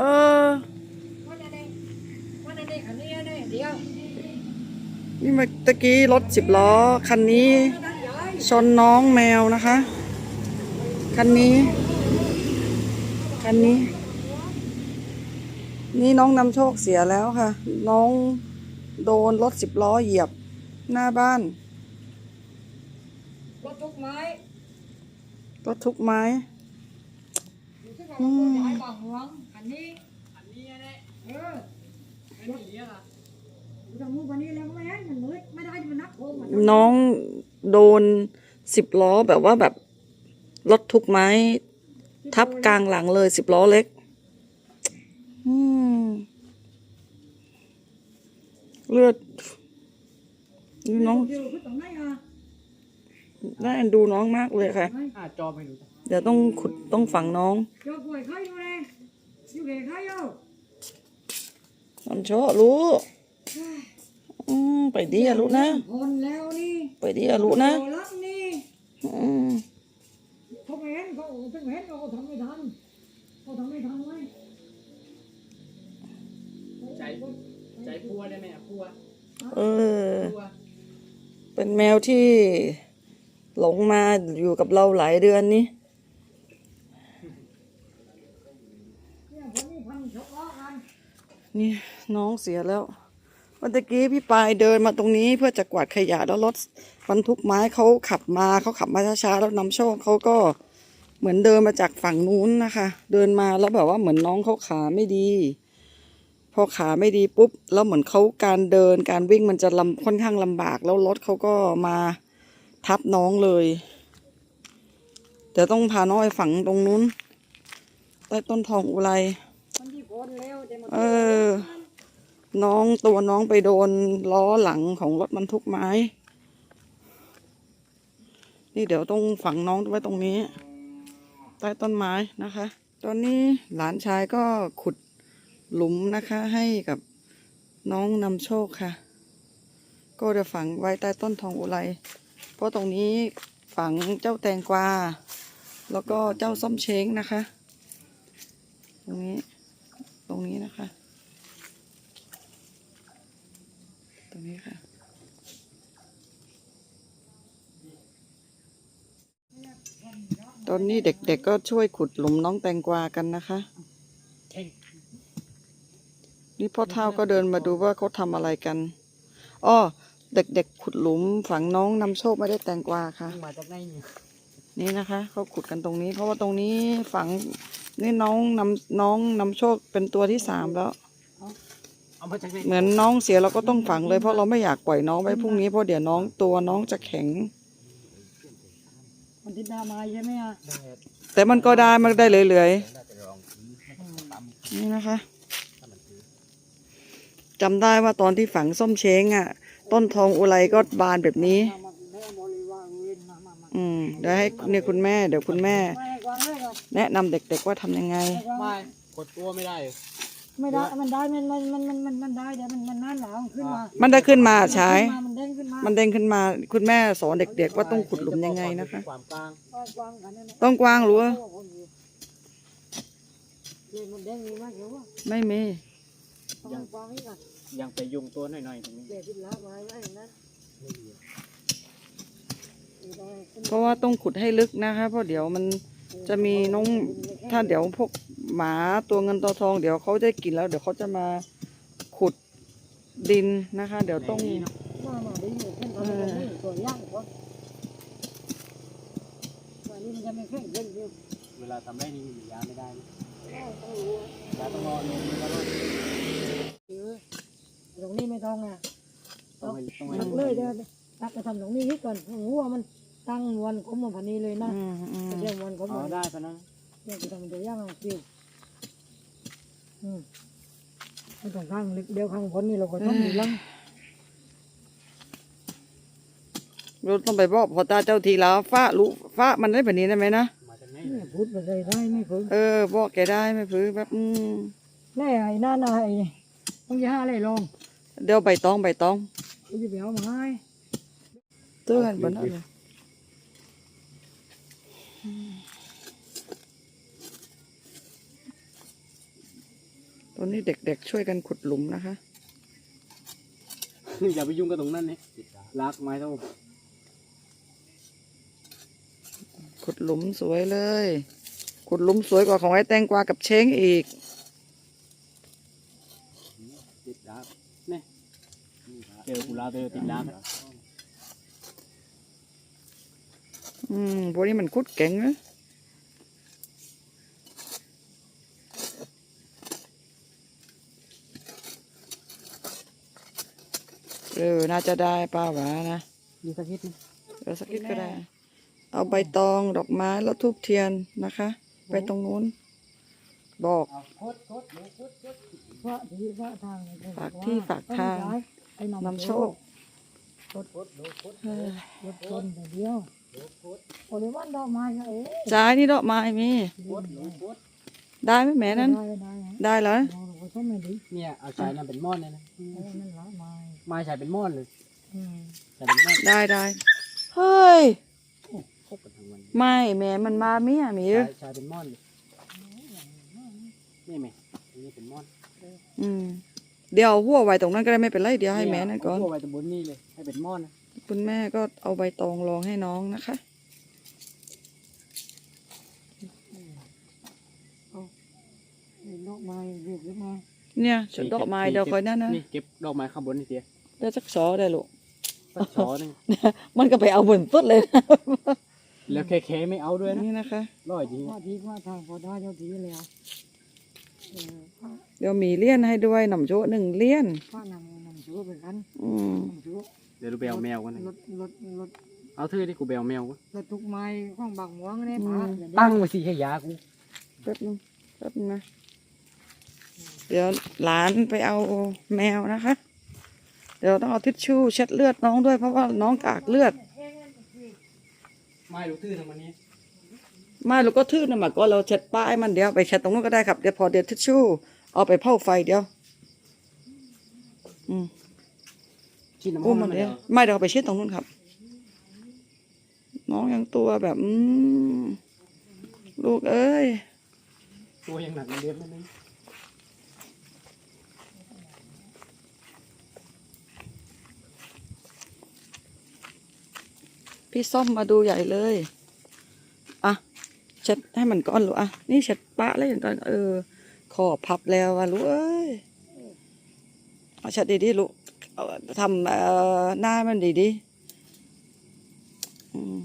เออว่าจะได้ว่าจะได้คันนี้ได้เดียวนี่เมื่อตะกี้รถสิบล้อ คันนี้ได้ย้ายชนน้องแมวนะคะ คันนี้ คันนี้ นี่น้องนำโชคเสียแล้วค่ะ น้องโดนรถสิบล้อเหยียบหน้าบ้าน รถทุกไม้ รถทุกไม้อยู่ ที่ว่าเราย้ายบางหวงคันนี้ อันนี้นะเออไม่มีเยอะอะอยู่ทางมุมวันนี้แล้วไม่ให้มันมืดไม่ได้มันนักโค้งมันน้องโดนสิบล้อแบบว่าแบบรถทุกไม้ ทับกลางหลังเลยสิบล้อเล็ก อืมเลือดนี่น้อง เดียวคือตรงไหนอะน่าเอ็นดูน้องมากเลยค่ะอ่าจอไม่รู้ เดี๋ยวต้องขุดต้องฝังน้องเจ้าป่วยไข้อยู่เลย อยู่เกยไข้อยู่น้ำโชะรู้อืมไปดีอะรู้นะคนแล้วนี่ไปดีอะรู้นะโอ้ลักนี่อืมเขาไม่เห็นเขาถึงเห็นเขาทำไม่ทันเขาทำไม่ทันไว้ใจใจพัวได้ไหมอะพัวเออพัวเป็นแมวที่หลงมาอยู่กับเราหลายเดือนนี้ เนี่ยค นี่น้องเสียแล้ววันตะกี้พี่ปายเดินมาตรงนี้เพื่อจะกวาดขยะแล้วรถบรรทุกไม้เขาขับมาเขาขับมาช้าๆแล้วนำโชคเขาก็เหมือนเดินมาจากฝั่งนู้นนะคะ เดินมาแล้วแบบว่าเหมือนน้องเขาขาไม่ดี พอขาไม่ดีปุ๊บแล้วเหมือนเขาการเดินการวิ่งมันจะลำค่อนข้างลำบาก แล้วรถเขาก็มาทับน้องเลยเดี๋ยวต้องพาน้องไปฝังตรงนู้นใต้ต้นทองอุไร นที่พ้นแล้วมันเออ น้องตัวน้องไปโดนล้อหลังของรถบรรทุกไม้ นี่เดี๋ยวต้องฝังน้องไว้ตรงนี้ ใต้ต้นไม้นะคะ ตอนนี้หลานชายก็ขุดหลุมนะคะ ให้กับน้องนำโชคค่ะ ก็จะฝังไว้ใต้ต้นทองอุไร เพราะตรงนี้ฝังเจ้าแตงกวา แล้วก็เจ้าส้มเช้งนะคะ ตรงนี้ ตรงนี้นะคะ ตรงนี้ค่ะ ตอนนี้เด็กๆก็ช่วยขุดหลุมน้องแตงกวากันนะคะเข่งนี่พ่อเท่าก็เดินมาดูว่าเขาทำอะไรกันอ้อเด็กๆ ขุดหลุมฝังน้องนำโชคไม่ได้แตงกวาค่ะ มาจากไหนเนี่ยนี่นะคะเขาขุดกันตรงนี้ เพราะว่าตรงนี้ฝังนี่น้องนำน้องนำโชคเป็นตัวที่สามแล้ว เอามาจากไหน เหมือนน้องเสียเราก็ต้องฝังเลยเพราะเราไม่อยากปล่อยน้องไว้พรุ่งนี้เพราะเดี๋ยวน้องตัวน้องจะแข็ง มันทิศดามาใช่ไหมอะแต่มันก็ได้มันได้เรื่อยๆนี่นะคะจำได้ว่าตอนที่ฝังส้มเช้งอะ ต้นทองอุไรก็บานแบบนี้มามาแม่บริวารเวนมามามาอืมเดี๋ยวให้เนี่ยคุณแม่ เดี๋ยวคุณแม่ไม่ให้กวางเลยครับแนะนำเด็กๆว่าทำยังไงให้กวางไม่กดตัวไม่ได้ ไม่ได้ มันได้ มัน มัน มัน มัน มันมันได้ เดี๋ยวมัน มันนั่นหลังขึ้นมามันได้ขึ้นมาใช้มันเด้งขึ้นมามันเด้งขึ้นมา คุณแม่สอนเด็ก ๆ ว่าต้องขุดหลุมยังไงนะคะ ความกลางกวางกันนั่นแหละต้องกว้างหรือว่าเลยมันเด้งมีมากเดี๋ยวว่าไม่มี ต้องกวางนี่กันยังไปยุงตัวหน่อยๆตรงนี้เดี๋ยวที่ละไว้ไว้อย่างนั้นเพราะว่าต้องขุดให้ลึกนะคะ เพราะเดี๋ยวมัน จะมีน้องถ้าเดี๋ยวพวกหมาตัวเงินตัวทอง เดี๋ยวเขาได้กินแล้ว เดี๋ยวเขาจะมาขุดดินนะคะ เดี๋ยวต้องมามาดีอยู่ขึ้นตอนนี้ตัวย่างกว่าวันนี้มันจะไม่แข็งเด้งอยู่เวลาทำได้นี่มียาไม่ได้นะยาต้องรอลงแล้วก็ตรงนี้ไม่ต้องอะต้องให้ต้องให้ตักเลยเดี๋ยวตักไปทำตรงนี้นิดก่อนหัวมัน ตั้งวันกลมมาพันนี้เลยนะอืมอืมเดี๋ยววันกลมอ๋อมาได้ปะนั้นเดี๋ยวจะทำตัวย่างเอาคิวอืมไม่ต้องข้างลึกเดี๋ยวข้างบนนี่เราก็ต้องอยู่ลังเราต้องไปบอกพอตาเจ้าทีแล้วฟ้ารู้ฟ้ามันได้แบบนี้ได้ไหมนะ มาจากไหนเนี่ยพูดไปเลยได้ไม่ฝึกเออบอกแกได้ไหม่พื้แบบอืมแน่ไอ้นั่นน่ะไอ้นี่ต้องยี่ห้าอะไรลงเดี๋ยวใบตองใบตองกูจะไปเอามาให้เตื้อกันบนนั้นเลย ตอนนี้เด็กๆช่วยกันขุดหลุมนะคะ อย่าไปยุ่งกับตรงนั้นนี่ลากไม้เท่าขุดหลุมสวยเลย ขุดหลุมสวยกว่าของไอ้แตงกวากับเช้งอีกติดดาบนี่เจอกุลาเจอติดดาบ อืมพวกนี้มันขุดเก่งนะเออน่าจะได้ป้าหวานะมีสักนิดนึงเดี๋ยวสักนิดก็ได้ เอาใบตองดอกไม้แล้วทูบเทียนนะคะ ไปตรงนู้น บอกพระที่พระทางฝากที่ฝากทางไอ้นำโชครถชนแต่เดียว โอ้ยวันดอกไม้ก็เอ๊ะจ่ายนี่ดอกไม้มีได้ไหมแม่นั้น ได้ได้ฮะได้เหรอเราก็ไม่ดีเนี่ยเอาชายนั่นเป็นม่อนเลยนะเพราะว่ามันละไม้ไม้ชายเป็นม่อนเลยอืมชายเป็นม่อนได้ได้เฮ้ย คบกันทั้งวันไม่แม่มันมาเมียหมีชายชายเป็นม่อนเลยนี่ไหมอันนี้เป็นม่อนอืม เดี๋ยวเอาหัวไว้ตรงนั้นก็ได้ไม่เป็นไรเดี๋ยวให้แม่นั่นก่อนเาไว้ตรงบนนี่เลยให้เป็นม่อนนะ คุณแม่ก็เอาใบตองรองให้น้องนะคะดอกไม้เรียกขึ้นมาเนี่ยชุดดอกไม้เดี๋ยวคอยนั่นนะนี่เก็บดอกไม้ข้างบนนี่เดียเดี๋ยวสักสอได้ลูกสักชอนึงมันก็ไปเอาบนสุดเลยนะแล้วแค่ไม่เอาด้วยนะนี่นะคะร้อยจริงพระที่พระทางพอได้เจ้าทีแล้วเดี๋ยวมีเลี้ยนให้ด้วยหน่ำโจ๊ะหนึ่งเลี้ยนพระนำนำชูเป็นกันอืมนำชู เดี๋ยวดูไปเอาแมวกันนะรถรถรถเอาเธอที่กูไปเอาแมวกันรถทุกไม้ของบางหวงเนี่ยพระอย่าได้ตั้งไว้สิให้ยากูแป๊บนึงแป๊บนึงนะ เดี๋ยวหลานไปเอาแมวนะคะ เดี๋ยวต้องเอาทิชชู่เช็ดเลือดน้องด้วยเพราะว่าน้องกากเลือด ไม่รู้ตื้อทำมันนี้ไม่เราก็ทื่อนะหมาก็เราเช็ดป้ายมันเดี๋ยวไปเช็ดตรงนู้นก็ได้ครับเดี๋ยวพอเดี๋ยวทิชชู่เอาไปเผาไฟเดี๋ยว อืม กินน้ำอุ้มมัมันนเดีเดี๋ยยววไม่เดี๋ยวเอาไปเช็ดตรงนู้นครับ น้องยังตัวแบบอืมลูกเอ้ย ตัวยังหนักเรียบนิดนึงพี่ส้มมาดูใหญ่เลย อะ เช็ดให้มันก้อนลูกอะ นี่เช็ดปะแล้วอย่างตอนเออ ขอบพับแล้วอะลูกเอ้ย เอาเช็ดดีๆลูกเอา ทำเอ่อหน้ามันดีๆอืม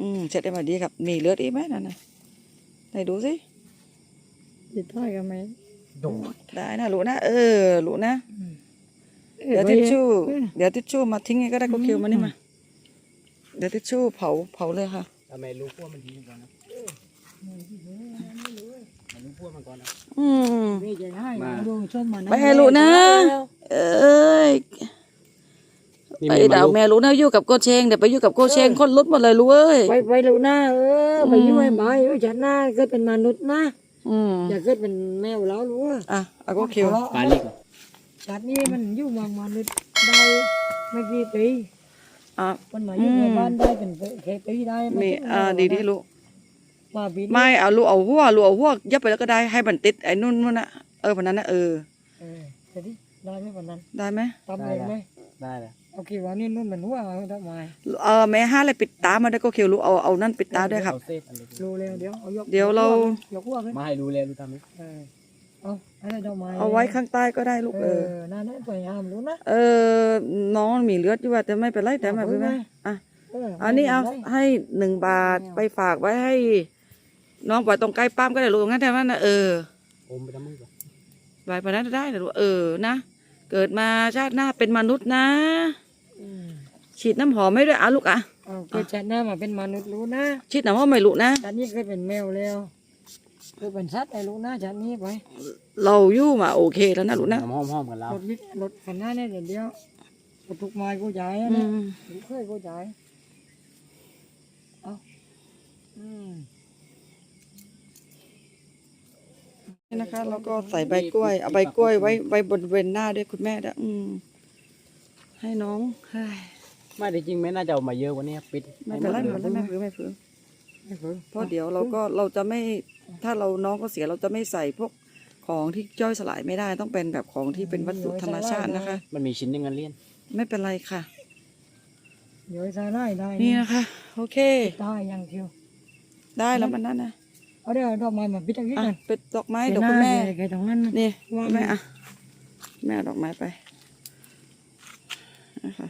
อืมเช็ดได้มาดีครับ มีเลือดอีกไหมนั่นนะไหนดูสิติดท้ายกันไหมโดดได้นะลูกนะ เออลูกนะ เดี๋ยวทิชชู่ เดี๋ยวทิชชู่มาทิ้งไงก็ได้ก็คิวมานี่มา เดี๋ยวทิชชู่เผาเผาเลยค่ะทำไมรู้พวกมันดีก่อนนะมันรู้ พวกมันก่อนนะอืมไม่จะให้มาดูส้มมันไปให้ลูกนะ เอ้ยนี่ไปมีดาวลูกแม่รู้นะอยู่กับโกเชงเดี๋ยวไปอยู่กับโกเชงคนลุดหมดเลยรู้เอ้ยไปไปลูกนะเออไปยุ่งไอ้หมาอยู่ฉันนะเกิดเป็นมนุษย์นะอืมอย่าเกิดเป็นแมวแล้วรู้ว่าอะเอาก็คิวปลาลิกเหรอสัตว์นี้มันอยู่เมืองมนุษย์ได้ไม่กี่ปีอะมันมาอยู่ในบ้านได้เป็นแค่ปีได้มีอ่าดีดีๆลูก มาปีนี้ไม่เอาลูกเอาหัวลูกเอาหัวยับไปแล้วก็ได้ให้มันติดไอ้นู่นนู่นนะเออวันนั้นนะเออเออจะดิได้ไหมวันนั้นได้ไหมตำเลยไหมได้เลยเอากี่วันนี้นู่นมันหัวเอาทำไมเออแม่ห้าเลยปิดตามาได้ก็คิวลูกเอาเอานั่นปิดตาด้วยครับเอาเซฟอันเล็กรู้แล้วเดี๋ยวเอายกเดี๋ยวเรายกหัวขึ้นมาให้รู้แล้วรู้ทำไหมเออเอาอะไรดอกไม้เอาไว้ข้างใต้ก็ได้ลูกเอเอออนั่นนั่นไปห้ามรู้นะเออน้องมีเลือดอยู่ว่าแต่ไม่เป็นไรแต่ไม่เป็นไรอะเอออันนี้เอาให้หนึ่งบาทไปฝากไว้ให้ น้องปล่อยตรงใกล้ป้ามก็ได้ลูกงั้นแต่ว่านะเออโอมไปทำมึงก่อนไว้ปนั้นได้นะลูกเออนะ เกิดมาชาติหน้าเป็นมนุษย์นะอืมฉีดน้ำหอมไม่ด้วยอะลูกอะเอาเกิดชาติหน้ามาเป็นมนุษย์รู้นะฉีดน้ำหอมไม่ลูกนะชาตินี้เคยเป็นแมวแล้วเคยเป็นสัตว์ไอ้รู้นะชาตินี้ไปเราอยู่มาโอเคแล้วนะลูกนะน้ำหอมๆกันแล้วรถวิทย์รถคันหน้าเนี่ยเดี๋ยวเดียวรถทุกไม้กูจ่ายอืนะมกูเคยกูจ่ายเอาอืม นี่นะคะ แล้วก็ใส่ใบกล้วย เอาใบกล้วยไว้ไว้บนเวนหน้าด้วยคุณแม่ด้วยอืม ให้น้องเฮ้ยไม่ได้จริงไม่น่าจะเอามาเยอะกว่านี้ปิดไม่เป็นไรไม่เป็นไรไม่ฝืนไม่ฝืนไม่เพิ่งเพราะเดี๋ยวเราก็เราจะไม่ถ้าเราน้องก็เสียเราจะไม่ใส่พวกของที่ย่อยสลายไม่ได้ ต้องเป็นแบบของที่เป็นวัสดุธรรมชาตินะคะ มันมีชิ้นหนึงกันเลี่ยนไม่เป็นไรค่ะ เดี๋ยวใส่ไล่ได้นี่นะคะ โอเค ได้ยังเชียว ได้แล้วมันนั่นนะ เอาเดี๋ยวดอกไม้มาพิจารณาอะกันเป็นดอกไม้เดี๋ยวคุณแม่แกตรงนั้นนะนี่ว่าแม่อะแม่เอาดอกไม้ไปนะคะ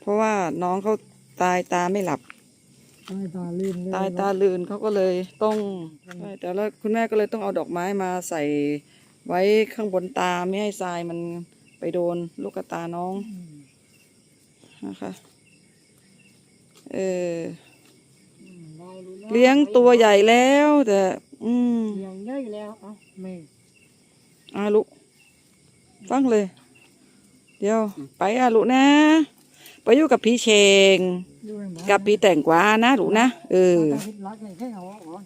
เพราะว่าน้องเขาตายตาไม่หลับ ตายตาลื่นเลยตายตาลืนเขาก็เลยต้องใช่แต่แล้วคุณแม่ก็เลยต้องเอาดอกไม้มาใส่ไว้ข้างบนตาไม่ให้ทรายมันไปโดนลูกตาน้องอืมนะคะเอออืมได้รู้แว เลี้ยงตัวใหญ่แล้ว แต่ อืมเลี้ยงได้แล้วเอ้าไม่อาลุฟังเลย เดี๋ยว ไปอาลุนะ ไปอยู่กับพี่เชงดูให้หมอกับพี่แต่งกวานะลุนะเออตาพิษรักเลยแค่เอาออก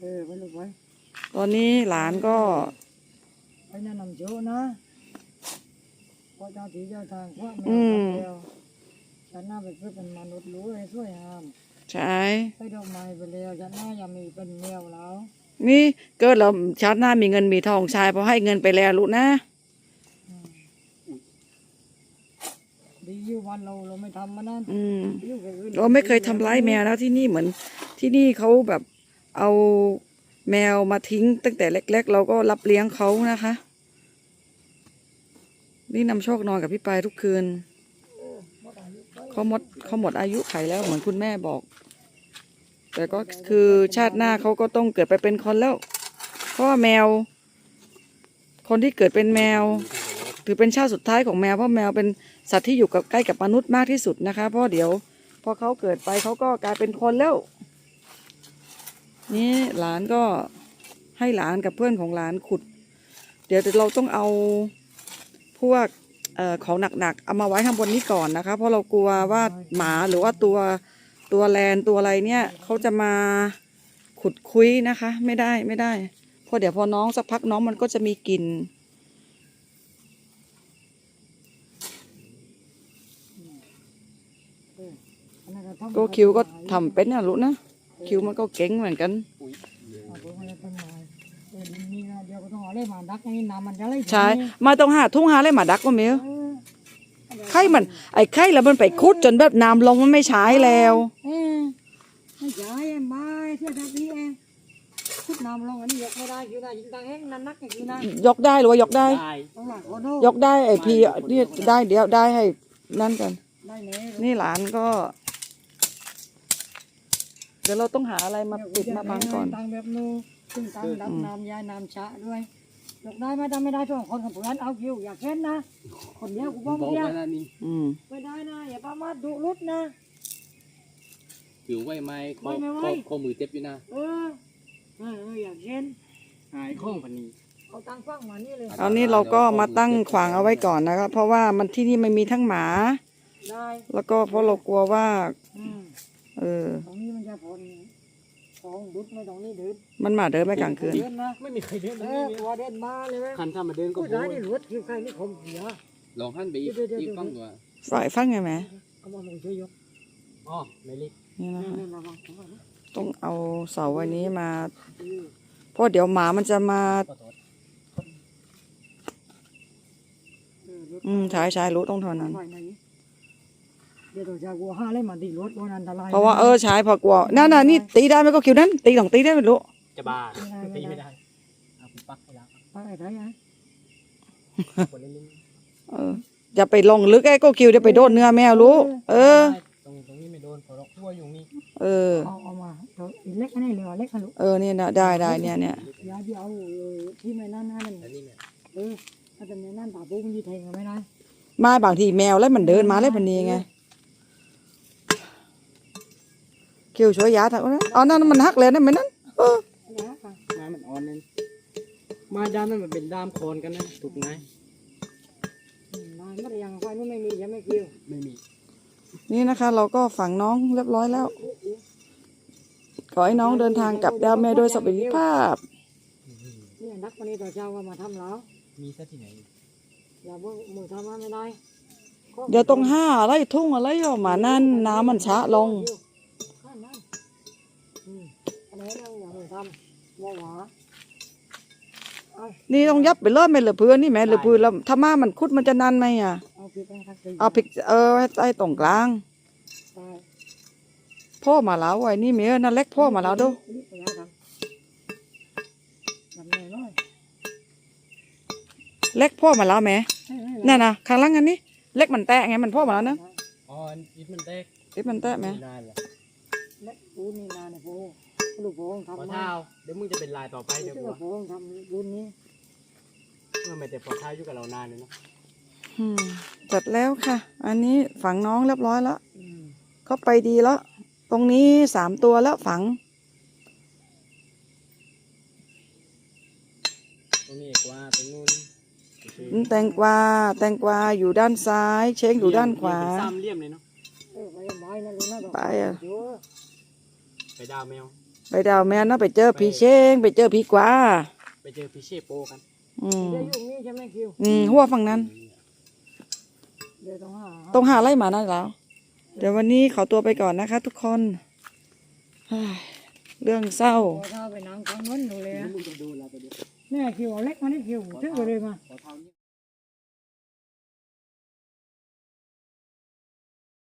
เออไปลูกไว้ตอนนี้หลานก็ไปแนะนำโจนะพอเจ้าที่เจ้าทางพวกแมวอืมเดียวฉันน่าไปเพื่อเป็นมนุษย์รู้ให้ช่วยงาม ใช่ให้ดอกไม้ไปแล้วฉันน่ายังมีเป็นแมวแล้วนี่เกิดเราชาติหน้ามีเงินมีทองชายพอให้เงินไปแล้วลุนะดีอยู่วันเราเราไม่ทำมันนั่นอืมอยู่กับอื่นเราไม่เคยทำร้ายแมวแล้วที่นี่เหมือน ที่นี่เขาแบบเอาแมวมาทิ้งตั้งแต่เล็ก ๆ เราก็รับเลี้ยงเขานะคะ นี่นำโชคนอนกับพี่ปายทุกคืนเขาหมดเขาหมดอายุไขแล้วเหมือนคุณแม่บอก แต่ก็คือชาติหน้าเขาก็ต้องเกิดไปเป็นคนแล้วเพราะว่าแมว คนที่เกิดเป็นแมว ถือเป็นชาติสุดท้ายของแมวเพราะแมวเป็นสัตว์ที่อยู่กับใกล้กับมนุษย์มากที่สุดนะคะ เพราะเดี๋ยว พอเขาเกิดไปเขาก็กลายเป็นคนแล้ว นี่หลานก็ให้หลานกับเพื่อนของหลานขุด เดี๋ยวเราต้องเอาพวกอของหนักๆเอามาไว้ข้างบนนี้ก่อนนะคะ เพราะเรากลัวว่าหมาหรือว่าตัว ตัวแลนตัวอะไรเนี่ยเขาจะมาขุดคุยนะคะ ไม่ได้ไม่ได้เพราะเดี๋ยวพอน้องสักพักน้องมันก็จะมีกลิ่นเอออันนั้นทำก็คิวก็ทำเป็นนะลูกนะ คิวมันก็เก่งเหมือนกันเอาไปให้ต้นไม้เออดินนี่นะเดี๋ยวก็ต้องเอาอะไรมาดักให้น้ำมันจะไหลใช่มาต้องหาทุ่งหาอะไรมาดักก็มีเออ ไข่มัน ไอ้ไข่แล้วมันไปคุดจนแบบน้ำลงมันไม่ใช้แล้วเออไม่ใช่เอ็มไม่เที่ยวแบบนี้เองพุดน้ำลงอันนี้ยกไม่ได้คิวได้ยิงตังแห้งนั่นนักไอ้คิวนะยกได้หรือว่ายกได้ได้ต้องหลังโอ้โนยกได้ไอ้พี่นี่ได้เดี๋ยวได้ให้นั่นกันได้เลยนี่หลานก็ เดี๋ยวเราต้องหาอะไรมาปิดมาบังก่อนตังแบบนู้นซึ่งตังดับน้ำยายน้ำชะด้วย ยกได้ไหมทำไม่ได้ช่วงคนกับเพื่อนเอาคิวอย่าเค้นนะคนเดียวกูบ้องบอกเดียวไว้แล้วนี่อืมไม่ได้นะอย่าประมาทดุรุดนะ ถือไว้ไหมข้อไว้ไหมข้อไว้ข้อมือเจ็บอยู่นะเออเออเอออย่าเค้นหายข้องพันนี้เอาตังฟังมานี่เลยเอานี่เราก็มาตั้งขวางเอาไว้ก่อนนะครับ เพราะว่ามันที่นี่มันมีทั้งหมา ได้แล้วก็เพราะเรากลัวว่า อืมเออตรงนี้มันจะพน ของดุดไม่ตรงนี้ดุดมันหมาเดินไปกลางคืน เดินนะไม่มีใครเดินเออตัวเดินมาเลยไหมคันถ้ามาเดินก็ผู้โบชายยนี่หลวดคิวใครนี่ข่มเสียลองหันไปอีกเดี๋ยวเดี๋ยวอีกเดี๋ยวฟังตัวฝ่ายฟังไงไหมเอามาหมุนช่วยยกอ๋อไม่เล็กนี่นะนี่คะนี่ระวังระวังนะต้องเอาเสาอันนี้มาเออเพราะเดี๋ยวหมามันจะมาขอโทษเออรถอืมใช่ใช่รู้ต้องเท่านั้นไว้ไหน เดี๋ยวตัวจากัวห้าเลยมาตีรถวันอันตรายเพราะว่าเออใช้พอกลัวนั่นน่ะนี่ตีได้ไหมก็คิวนั้น ตีสองตีได้ไม่รู้จะบาดตีไม่ได้เอาคุณปักให้แล้วไปไหนได้ยังคนเล่นเอออย่าไปลงลึกไอ้ก็คิวเดี๋ยวไปโดนเนื้อแมวรู้ เออตรงตรงนี้ไม่โดนเพราะเราคั่วอยู่นี่เออเอาเอามาตัวอีเล็กอันนี้เหลือเล็กฮัลโหลเออเนี่ยนะได้ได้เนี่ยเนี่ยยาที่เอาเออที่ไม่นั่นนั่นแล้วนี่เนี่ยเออถ้าเป็นในนั่นป่าปุ๊บมันยีแทงกันไม่ได้มาบางทีแมวแล้วมันเดินมาแล้วพันนี้ไง คิวช่วยยาถักนะเอานั่นมันหักเลยนั่นมันนั่นเออนะค่ะน้ำมันอ่อนนั่นมาดามนั่นมันเป็นดามโคนกันนะถูกไหมอืมนานไม่ได้ยังไฟนู้นไม่มียังไม่คิวไม่มี นี่นะคะ เราก็ฝังน้องเรียบร้อยแล้ว ขอให้น้องเดินทางกลับดาวแม่โดยสวัสดิภาพเนี่ยนักวันนี้ต่อเช้าก็มาทำแล้ว มีซะที่ไหนอย่าเพิ่งมือทำมาไม่ได้เดี๋ยวตรงห้าอะไรทุ่งอะไรออกมานั่นน้ำมันช้าลง อืมอันนี้เราอย่ามือทำว่าหวานี่ต้องยับไปเริ่มแม่เหลือเพื่อนนี่แม่เหลือเพื่อนแล้วถ้ามามันคุดมันจะนานไหมอะ เอาพริกให้ทักเอาพริกเออให้ใต้ตรงกลางได้พ่อมาแล้วไอ้นี่เมียนั่นเล็กพ่อมาแล้วดูนี่ไปแล้วครับทำหน่อยหน่อยเล็กพ่อมาแล้วแม่ให้ให้นั่นนะข้างล่างอันนี้ เล็กมันแตะไงมันพ่อมาแล้วนะอ๋ออิดมันเต็กเล็กมันแตะไหมนานแหละเล็กปูนี่นานนะปู ลูกโป่งพอทำมาเท้าเดี๋ยวมึงจะเป็นลายต่อไปไอ้เดี๋ยวที่กูว่าโป่งทำรุ่นนี้เมื่อไม่แต่พอเท้าอยู่กับเรานานเลยเนาะอืมจัดแล้วค่ะ อันนี้ฝังน้องเรียบร้อยแล้ว อืมเขาไปดีแล้ว ตรงนี้สามตัวแล้วฝัง ตรงนี้เอกว่าตรงนู้นแตงกวา แตงกวาอยู่ด้านซ้าย เช้งอยู่ด้านขวา เป็นซ้ำเลี่ยมเลยเนาะเออไปไม้นั่นลูกนะไปอะเดี๋ยวไปดาวแมว ไปดาวแม่นะไปเจอพี่เช้งไปเจอพี่กวาไปเจอพี่เชโปกันอืมเดี๋ยวอยู่นี่ใช่ไหมคิว อืมหัวฝั่งนั้น เดี๋ยวต้องหาต้องหาไล่หมานั่นแล้ว เดี๋ยววันนี้ขอตัวไปก่อนนะคะ ทุกคนเฮ้ยเรื่องเศร้า พอถ้าไปนั่งฟังนู้นดูเลยแล้วอะมึงจะดูเราไปดู แม่คิวเอาเล็กมานี่คิวถึงไปเลยมาพอ